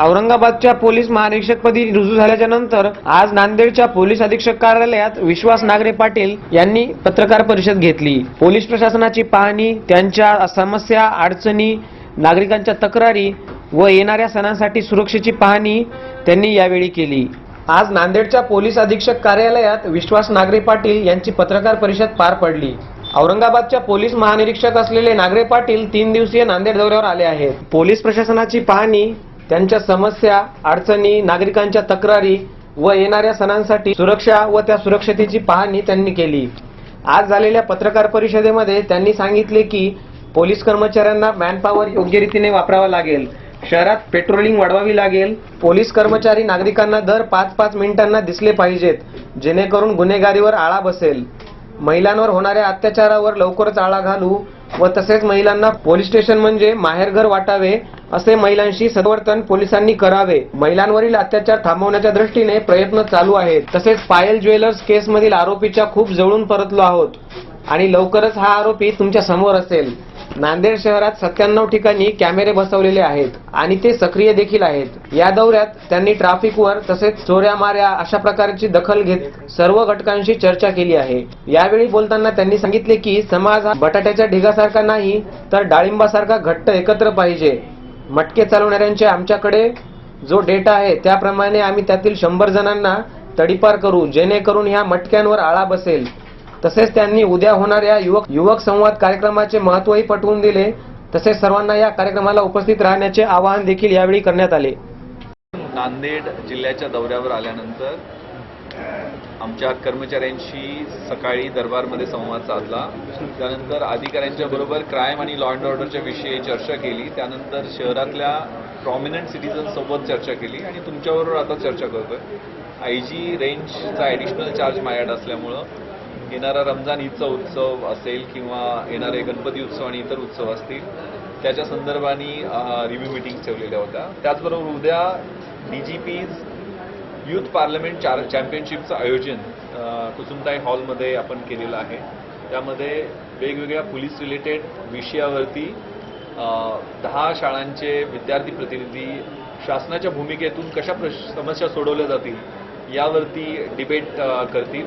औरंगाबादच्या पोलीस महानिरीक्षकपदी रुजू झाल्याच्यानंतर आज नांदेडच्या पोलीस अधीक्षक कार्यालयात विश्वास नागरे पाटील यांनी पत्रकार परिषद घेतली. पोलीस प्रशासनाची पाहणी त्यांच्या समस्या अडचणी नागरिकांच्या तक्रारी व येणाऱ्या सणांसाठी सुरक्षेची पाहणी त्यांनी यावेळी केली. आज नांदेडच्या पोलीस अधीक्षक कार्यालयात विश्वास नागरे पाटील यांची पत्रकार परिषद पार पडली. औरंगाबादच्या पोलीस महानिरीक्षक असलेले नागरे पाटील तीन दिवसीय नांदेड दौऱ्यावर आले आहेत. पोलीस प्रशासनाची पाहणी त्यांच्या समस्या अडचणी नागरिकांच्या तक्रारी व येणाऱ्या सणांसाठी सुरक्षा व त्या सुरक्षतेची पाहणी त्यांनी केली. आज झालेल्या पत्रकार परिषदेमध्ये त्यांनी सांगितले की पोलीस कर्मचाऱ्यांना मॅनपॉवर योग्य रीतीने वापरावा लागेल. शहरात पेट्रोलिंग वाढवावी लागेल. पोलीस कर्मचारी नागरिकांना दर पाच पाच मिनिटांना दिसले पाहिजेत जेणेकरून गुन्हेगारीवर आळा बसेल. महिलांवर होणाऱ्या अत्याचारावर लवकरच आळा घालू व तसेच महिलांना पोलीस स्टेशन म्हणजे माहेरघर वाटावे असे महिलांशी सदवर्तन पोलिसांनी करावे. महिलांवरील अत्याचार थांबवण्याच्या दृष्टीने प्रयत्न चालू आहेत. तसेच पायल ज्वेलर्स केसमधील आरोपीच्या खूप जवळून परतलो आहोत. आणि लवकरच हा आरोपी तुमच्यासमोर असेल. नांदेड शहरात सत्त्याण्णव ठिकाणी कॅमेरे बसवलेले आहेत आणि ते सक्रिय देखील आहेत. या दौऱ्यात त्यांनी ट्रॅफिकवर तसेच चोऱ्या माऱ्या अशा प्रकारची दखल घेत सर्व घटकांशी चर्चा केली आहे. यावेळी बोलताना त्यांनी सांगितले की समाज हा बटाट्याच्या ढिगासारखा नाही तर डाळिंबासारखा घट्ट एकत्र पाहिजे. मटके चालवणाऱ्यांचे आमच्याकडे जो डेटा आहे त्याप्रमाणे आम्ही त्यातील शंभर जणांना तडीपार करू जेणेकरून ह्या मटक्यांवर आळा बसेल. तसेच त्यांनी उद्या होणाऱ्या युवक युवक संवाद कार्यक्रमाचे महत्वही पटवून दिले. तसेच सर्वांना या कार्यक्रमाला उपस्थित राहण्याचे आवाहन देखील यावेळी करण्यात आले. नांदेड जिल्ह्याच्या दौऱ्यावर आल्यानंतर आमच्या कर्मचाऱ्यांशी सकाळी दरबारमध्ये संवाद साधला. त्यानंतर अधिकाऱ्यांच्या बरोबर क्राईम आणि लॉ अँड ऑर्डरच्या विषयी चर्चा केली. त्यानंतर शहरातल्या प्रॉमिनंट सिटीजन सोबत चर्चा केली. आणि तुमच्याबरोबर आता चर्चा करतोय. आय जी रेंजचा ॲडिशनल चार्ज माझ्याकडे असल्यामुळं येणारा रमजान ईदचा उत्सव असेल किंवा येणारे गणपती उत्सव आणि इतर उत्सव असतील त्याच्या संदर्भाने रिव्ह्यू मिटिंग ठेवलेल्या होत्या. त्याचबरोबर उद्या D G Ps youth parliament चार चॅम्पियनशिपचं आयोजन कुसुमताई हॉलमध्ये आपण केलेलं आहे. त्यामध्ये वेगवेगळ्या पोलीस रिलेटेड विषयावरती दहा शाळांचे विद्यार्थी प्रतिनिधी शासनाच्या भूमिकेतून कशा प्रश समस्या सोडवल्या जातील यावरती डिबेट करतील.